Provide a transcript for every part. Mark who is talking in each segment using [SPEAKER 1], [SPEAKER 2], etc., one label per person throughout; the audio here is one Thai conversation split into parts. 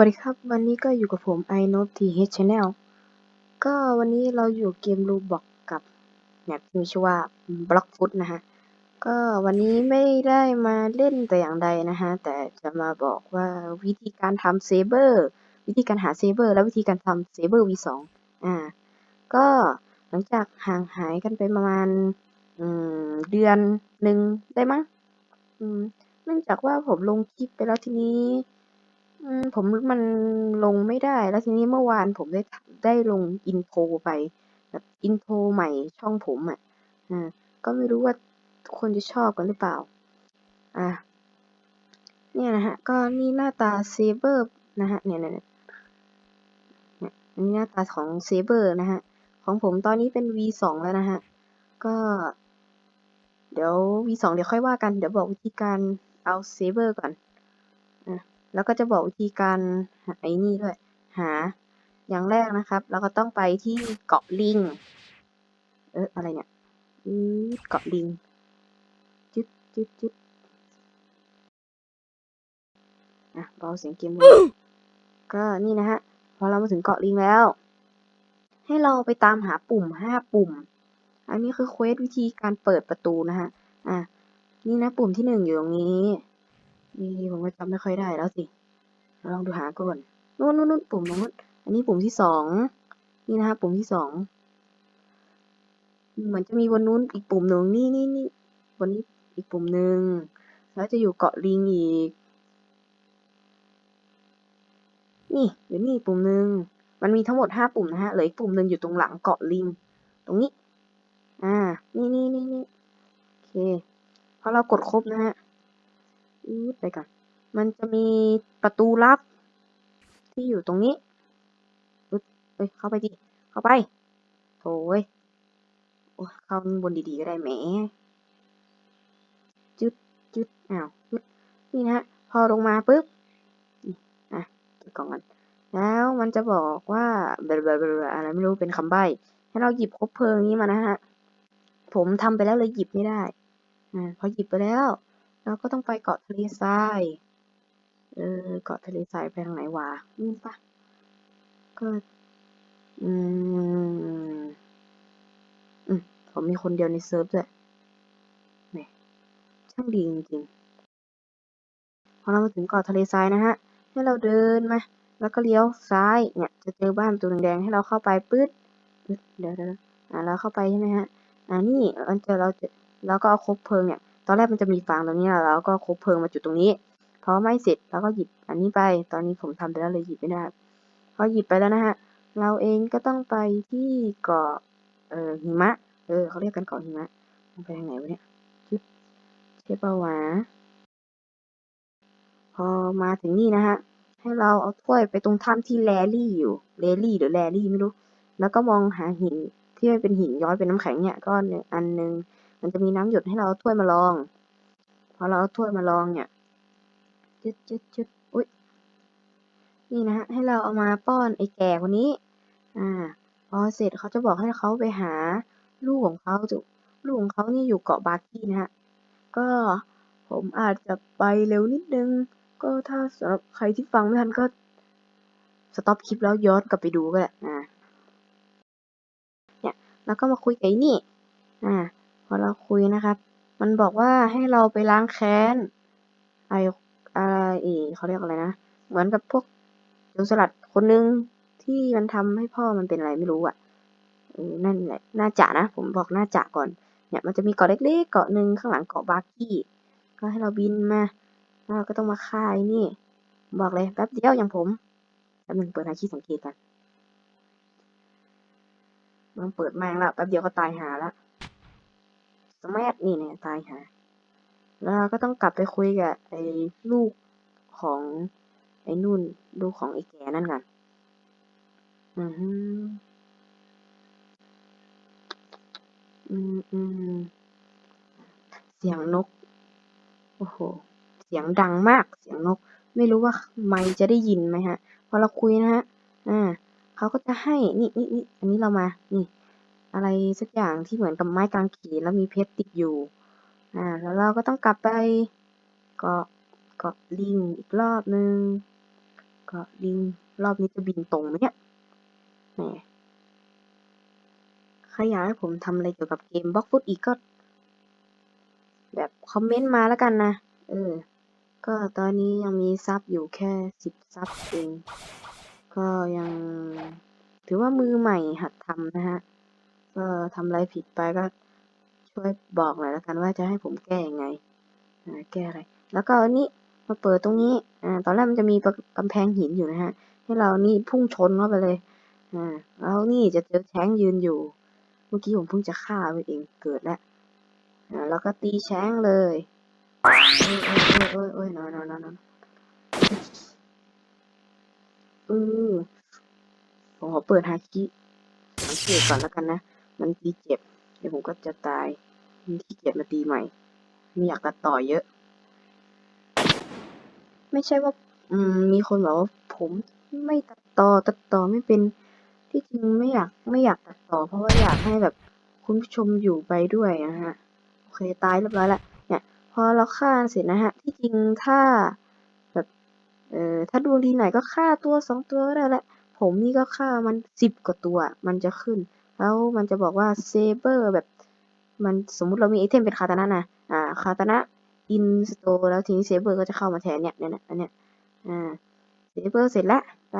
[SPEAKER 1] วัสดีครับ วันนี้ก็อยู่กับผม i n o t h Channel ก็วันนี้เราอยู่เกม Roblox กับแมปที่มีชื่อว่า Blockfoot นะฮะ ก็วันนี้ไม่ได้มาเล่นแต่อย่างใดนะฮะ แต่จะมาบอกว่าวิธีการทำเซเบอร์วิธีการหาเซเบอร์และวิธีการทำเซเบอร์ V2 อ่า ก็หลังจากห่างหายกันไปประมาณเดือนหนึ่งได้มั้งอืมเนื่องจากว่าผมลงคลิปไปแล้วทีนี้ อืมผม มันลงไม่ได้ แล้วทีนี้เมื่อวานผมได้ ได้ลงอินโทรไป แบบอินโทรใหม่ช่องผมอะอ่าก็ไม่รู้ว่าทุกคนจะชอบกันหรือเปล่า อ่า เนี่ยนะฮะก็นี่หน้าตาเซเบอร์นะฮะเนี่ยเนี่ยเนี่ย อันนี้หน้าตาของเซเบอร์นะฮะของผมตอนนี้เป็น V2 แล้วนะฮะก็ เดี๋ยว V2 เดี๋ยวค่อยว่ากัน เดี๋ยวบอกวิธีการเอาเซเบอร์ก่อนอะ แล้วก็จะบอกวิธีการหาไอ้นี่ด้วย หา อย่างแรกนะครับ เราก็ต้องไปที่เกาะลิง เอออะไรเนี่ยอือเกาะลิง จุดจุดจุดอะเบาเสียงเกมเลยก็นี่นะฮะ พอเรามาถึงเกาะลิงแล้ว ให้เราไปตามหาปุ่มห้าปุ่ม อันนี้คือเควสวิธีการเปิดประตูนะฮะ อะ นี่นะปุ่มที่หนึ่งอยู่ตรงนี้ นี่ผมก็จำไม่ค่อยได้แล้วสิ ลองดูหาก่อนนู่นนู่นนู่นปุ่มตรงนู้นอันนี้ปุ่มที่สอง นี่นะฮะปุ่มที่สองเหมือนจะมีบนนู้นอีกปุ่มหนึ่งนี่นี่นี่บนนี้อีกปุ่มหนึ่งแล้วจะอยู่เกาะลิงอีก นี่อยู่นี่ปุ่มหนึ่งมันมีทั้งหมดห้าปุ่มนะฮะเหลืออีกปุ่มหนึ่งอยู่ตรงหลังเกาะลิง ตรงนี้ อ่า นี่นี่นี่นี่โอเคพอเรากดครบนะฮะ อืดไปก่อนมันจะมีประตูลับ ที่อยู่ตรงนี้อึดเอ้ยเข้าไปดิ เข้าไปโถ่เว้ยโอ้เข้าบนดีๆก็ได้แหมจุดจุดอ้าวจุดนี่นะฮะพอลงมาปุ๊บอะเก็บกล่องกันแล้วมันจะบอกว่าเบลออะไรไม่รู้เป็นคำใบ้ ให้เราหยิบคบเพลิงนี้มานะฮะ ผมทำไปแล้วเลยหยิบไม่ได้อ่าพอหยิบไปแล้ว เราก็ต้องไปเกาะทะเลทราย เออ เกาะทะเลทรายไปทางไหนวะนี่ปะก็ อืม อืม ผมมีคนเดียวในเซิร์ฟด้วยแหมช่างดีจริงๆ พอเรามาถึงเกาะทะเลทรายนะฮะ ให้เราเดินมา แล้วก็เลี้ยวซ้าย เนี่ย จะเจอบ้านประตูแดงให้เราเข้าไปปึ๊ดเดี๋ยวเดี๋ยวอ่าเราเข้าไปใช่ไหมฮะ อ่านี่มันจะเราจะเราก็เอาคบเพลิงเนี่ย ตอนแรกมันจะมีฟางตรงนี้แล้วเราก็คบเพลิงมาจุดตรงนี้พอไม่เสร็จเราก็หยิบอันนี้ไป ตอนนี้ผมทำไปแล้วเลยหยิบไม่ได้พอหยิบไปแล้วนะฮะ เราเองก็ต้องไปที่เกาะเอ่อหิมะ เออเขาเรียกกันเกาะหิมะมันไปทางไหนวะเนี่ยจุดใช่ปะวะพอมาถึงนี่นะฮะ ให้เราเอาถ้วยไปตรงถ้ำที่แรลี่อยู่แรลี่หรือแรลี่ไม่รู้ แล้วก็มองหาหินที่มันเป็นหินย้อยเป็นน้ำแข็งเนี่ยก็อันหนึ่ง มันจะมีน้ำหยดให้เราเอาถ้วยมาลอง พอเราเอาถ้วยมาลองเนี่ยจุดจุดจุดอุ้ยนี่นะฮะให้เราเอามาป้อนไอ้แก่คนนี้ อ่า พอเสร็จเขาจะบอกให้เขาไปหาลูกของเขาจุลูกของเขานี่อยู่เกาะบาร์กี้นะฮะ ก็ผมอาจจะไปเร็วนิดนึง ก็ถ้าสำหรับใครที่ฟังไม่ทันก็สต็อปคลิปแล้วย้อนกลับไปดูก็ได้อ่าเนี่ย แล้วก็มาคุยกับไอ้นี่ อ่า พอเราคุยนะครับ มันบอกว่าให้เราไปล้างแค้นไออะไรอีเขาเรียกอะไรนะ เหมือนกับพวกโจรสลัดคนนึงที่มันทำให้พ่อมันเป็นอะไรไม่รู้อะเออนั่นแหละ น่าจะนะ ผมบอกน่าจะก่อน เนี่ย มันจะมีเกาะเล็กๆ เกาะหนึ่งข้างหลังเกาะบาร์กี้ ก็ให้เราบินมา เราก็ต้องมาฆ่าไอ้นี่ บอกเลยแป๊บเดียวอย่างผมแป๊บหนึงเปิดหาคีย์สังเกตกันมันเปิดแมงแล้วแป๊บเดียวก็ตายหาแล้ว สมัยนี่เนี่ยตายหาแล้วเราก็ต้องกลับไปคุยกับไอ้ลูกของไอ้นุ่นลูกของไอ้แก่นั่นก่อนอืออืมอืมเสียงนก โอ้โห เสียงดังมาก เสียงนก ไม่รู้ว่าไมค์จะได้ยินไหมฮะ พอเราคุยนะฮะ อ่าเขาก็จะให้ นี่นี่นี่อันนี้เรามา นี่ อะไรสักอย่างที่เหมือนกับไม้กางเขนแล้วมีเพชรติดอยู่ อ่า แล้วเราก็ต้องกลับไปเกาะเกาะลิงอีกรอบนึงก็บินรอบนี้จะบินตรงไหมเนี่ยแหมใครอยากให้ผมทำอะไรเกี่ยวกับเกมบล็อกฟุตอีกก็ แบบคอมเมนต์มาแล้วกันนะ เออ ก็ตอนนี้ยังมีซับอยู่แค่สิบซับเอง ก็ยังถือว่ามือใหม่หัดทำนะฮะ ก็ทำอะไรผิดไปก็ช่วยบอกหน่อยแล้วกันว่าจะให้ผมแก้ยังไงแก้อะไร แล้วก็อันนี้มาเปิดตรงนี้อ่าตอนแรกมันจะมีกำแพงหินอยู่นะฮะ ให้เรานี่พุ่งชนเข้าไปเลยอ่าแล้วนี่จะเจอแช้งยืนอยู่ เมื่อกี้ผมเพิ่งจะฆ่าไปเองเกิดแล้วอ่าแล้วก็ตีแช้งเลยโอ้ยโอ้ยโอ้ยโอ้ยนอนนอนนอนเออผมขอเปิดฮาคิสังเกตก่อนแล้วกันนะ มันตีเจ็บเดี๋ยวผมก็จะตายมีขี้เกียจมาตีใหม่ไม่อยากตัดต่อเยอะ ไม่ใช่ว่า อืม มีคนบอกว่าผมไม่ตัดต่อตัดต่อไม่เป็นที่จริงไม่อยากไม่อยากตัดต่อ เพราะว่าอยากให้แบบคุณผู้ชมอยู่ไปด้วยนะฮะโอเคตายเรียบร้อยล้วเนี่ย พอเราฆ่าเสร็จนะฮะ ที่จริงถ้าแบบเอ่อถ้าดวงดีหน่อยก็ฆ่าตัวสองตัวก็ได้ละผมนี่ก็ฆ่ามันสิบกว่าตัว มันจะขึ้น แล้วมันจะบอกว่าเซเบอร์แบบมันสมมุติเรามีไอเทมเป็นคาตานะนะอ่าคาตานะอินสโตแล้วทีนี้เซเบอร์ก็จะเข้ามาแทนเนี่ยเนี่ยอันเนี้ยอ่าเซเบอร์เสร็จล้วไป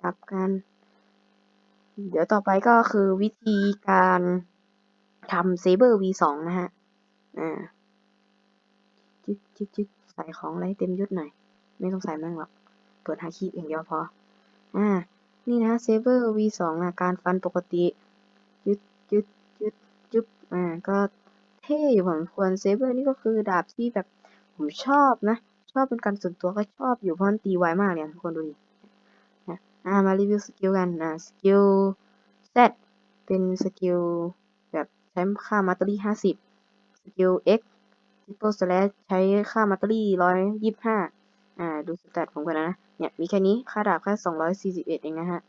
[SPEAKER 1] กลับกัน เดี๋ยวต่อไปก็คือวิธีการทำเซเบอร์ V2 นะฮะอ่าจึ๊กจึ๊กจึ๊กใส่ของอะไรเต็มยศหน่อย ไม่ต้องใส่แม่งหรอก เปิดหาคีย์อย่างเดียวพอ อ่า นี่นะเซเบอร์ V2 อะการฟันปกติ ยึดยึดยึดยึบอ่าก็เท่อยู่พอสมควรเซเบอร์นี่ก็คือดาบที่แบบผมชอบนะ ชอบเป็นการส่วนตัวก็ชอบอยู่เพราะมันตีไวมากเลยทุกคนดูดินะอ่ามารีวิวสกิลกันอ่าสกิล Z เป็นสกิลแบบใช้ค่ามาตเตอรี่ห้าสิบสกิล X triple slash ใช้ค่ามาตอรี่ร้อยยี่สิบห้า อ่าดูสแตทผมกันนะ เนี่ยมีแค่นี้ค่าดาบแค่สองร้อยสี่สิบเอ็ดเองนะฮะ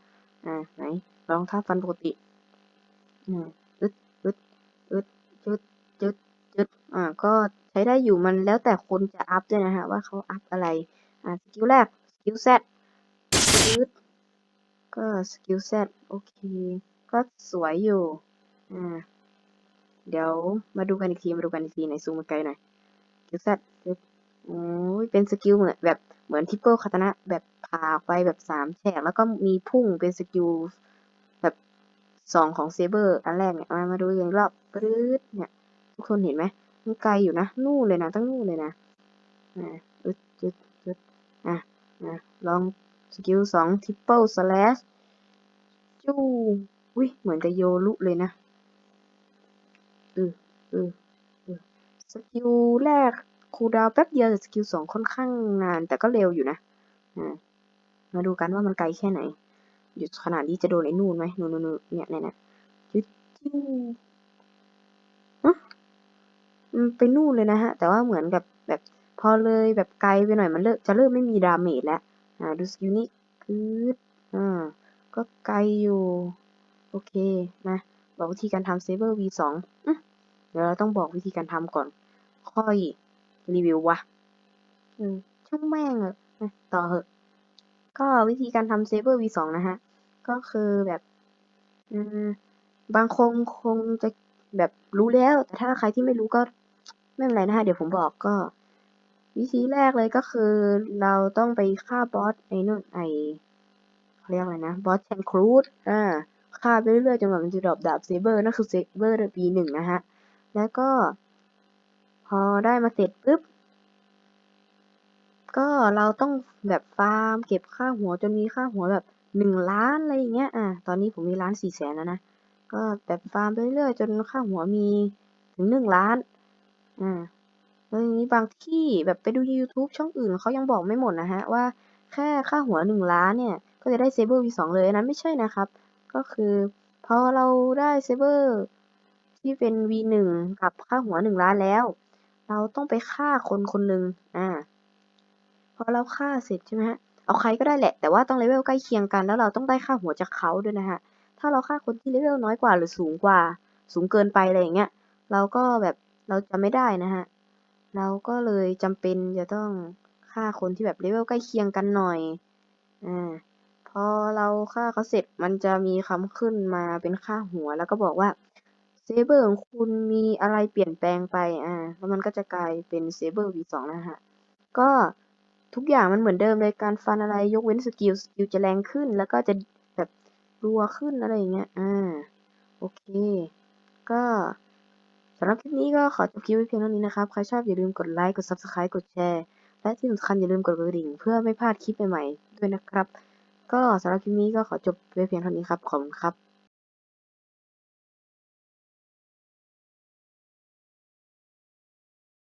[SPEAKER 1] อ่าไหนลองท่าฟันปกติอืมอึดอึดอึดจุดจุดจุดอ่าก็ใช้ได้อยู่มันแล้วแต่คนจะอัพด้วยนะฮะว่าเขาอัพอะไร อ่าสกิลแรกสกิล Z อึดก็สกิล Z โอเค ก็สวยอยู่ อ่าเดี๋ยวมาดูกันอีกที มาดูกันอีกทีไหนซูมมาไกลหน่อยสกิล Z อึด โอ้ยเป็นสกิลเหมือนแบบเหมือนทิปเปิลคาตานะแบบผ่าไปแบบสามแฉกแล้วก็มีพุ่งเป็นสกิลแบบสองของเซเบอร์อันแรกเนี่ยมามาดูอีกรอบปื๊ดเนี่ย ทุกคนเห็นไหมมันไกลอยู่นะ นู่นเลยนะตั้งนู่นเลยนะอ่าอึดจุดจุดอะอะลองสกิลสองทิปเปิลสแลชจู้อุ้ยเหมือนกับโยรุเลยนะเออเออเออสกิลแรก คูลดาวน์แป๊บเดียวสกิลสองค่อนข้างนานแต่ก็เร็วอยู่นะมาดูกันว่ามันไกลแค่ไหนอยู่ขนาดนี้จะโดนไอ้นู่นไหมนู่นนู่นเนี่ยเนี่ยยจุดจิ้วฮะไปนู่นเลยนะฮะ แต่ว่าเหมือนกับแบบพอเลยแบบไกลไปหน่อยมันเริ่มจะเริ่มไม่มีดาเมจแล้วอ่าดูสกิลนี้คืดอ่าก็ไกลอยู่ โอเคนะ บอกวิธีการทำเซเบอร์ V2 อืมเดี๋ยวเราต้องบอกวิธีการทำก่อน ค่อย รีวิววะ อืม ช่างแม่งอะนะต่อเหอะ ก็วิธีการทำเซเบอร์ V2 นะฮะ ก็คือแบบ อืม บางคนคงจะแบบรู้แล้ว แต่ถ้าใครที่ไม่รู้ก็ไม่เป็นไรนะฮะ เดี๋ยวผมบอกก็ วิธีแรกเลยก็คือ เราต้องไปฆ่าบอสไอ้นู่นไอเขาเรียกอะไรนะ บอสแชนครูดอ่าฆ่าไปเรื่อยๆจนกว่ามันจะดรอปดาบเซเบอร์นั่นคือเซเบอร์ V1 นะฮะ แล้วก็ พอได้มาเสร็จปุ๊บ ก็เราต้องแบบฟาร์มเก็บค่าหัวจนมีค่าหัวแบบหนึ่งล้านอะไรอย่างเงี้ย อะ ตอนนี้ผมมีล้านสี่แสนแล้วนะ ก็แบบฟาร์มไปเรื่อยๆจนค่าหัวมีถึงหนึ่งล้าน อ่าแล้วทีนี้บางที่แบบไปดู YouTube ช่องอื่นเขายังบอกไม่หมดนะฮะว่าแค่ค่าหัวหนึ่งล้านเนี่ย ก็จะได้เซเบอร์ V2 เลยอันนั้นไม่ใช่นะครับ ก็คือพอเราได้เซเบอร์ที่เป็น V1 กับค่าหัวหนึ่งล้านแล้ว เราต้องไปฆ่าคนคนหนึ่งอ่าพอเราฆ่าเสร็จใช่ไหมฮะ เอาใครก็ได้แหละ แต่ว่าต้องเลเวลใกล้เคียงกัน แล้วเราต้องได้ค่าหัวจากเขาด้วยนะฮะ ถ้าเราฆ่าคนที่เลเวลน้อยกว่าหรือสูงกว่า สูงเกินไปอะไรอย่างเงี้ย เราก็แบบเราจะไม่ได้นะฮะ เราก็เลยจำเป็นจะต้องฆ่าคนที่แบบเลเวลใกล้เคียงกันหน่อย อ่า พอเราฆ่าเขาเสร็จมันจะมีคำขึ้นมาเป็นค่าหัวแล้วก็บอกว่า เซเบอร์ของคุณมีอะไรเปลี่ยนแปลงไปอ่าแล้วมันก็จะกลายเป็นเซเบอร์ V2 นะฮะ ก็ทุกอย่างมันเหมือนเดิมเลยการฟันอะไรยกเว้นสกิลสกิลจะแรงขึ้น แล้วก็จะแบบรัวขึ้นอะไรอย่างเงี้ยอ่าโอเค ก็สำหรับคลิปนี้ก็ขอจบคลิปไว้เพียงเท่านี้นะครับ ใครชอบอย่าลืมกดไลค์ กด Subscribe กดแชร์ และที่สำคัญอย่าลืมกดกระดิ่ง เพื่อไม่พลาดคลิปใหม่ๆด้วยนะครับ ก็สำหรับคลิปนี้ก็ขอจบไว้เพียงเท่านี้ครับ ขอบคุณครับ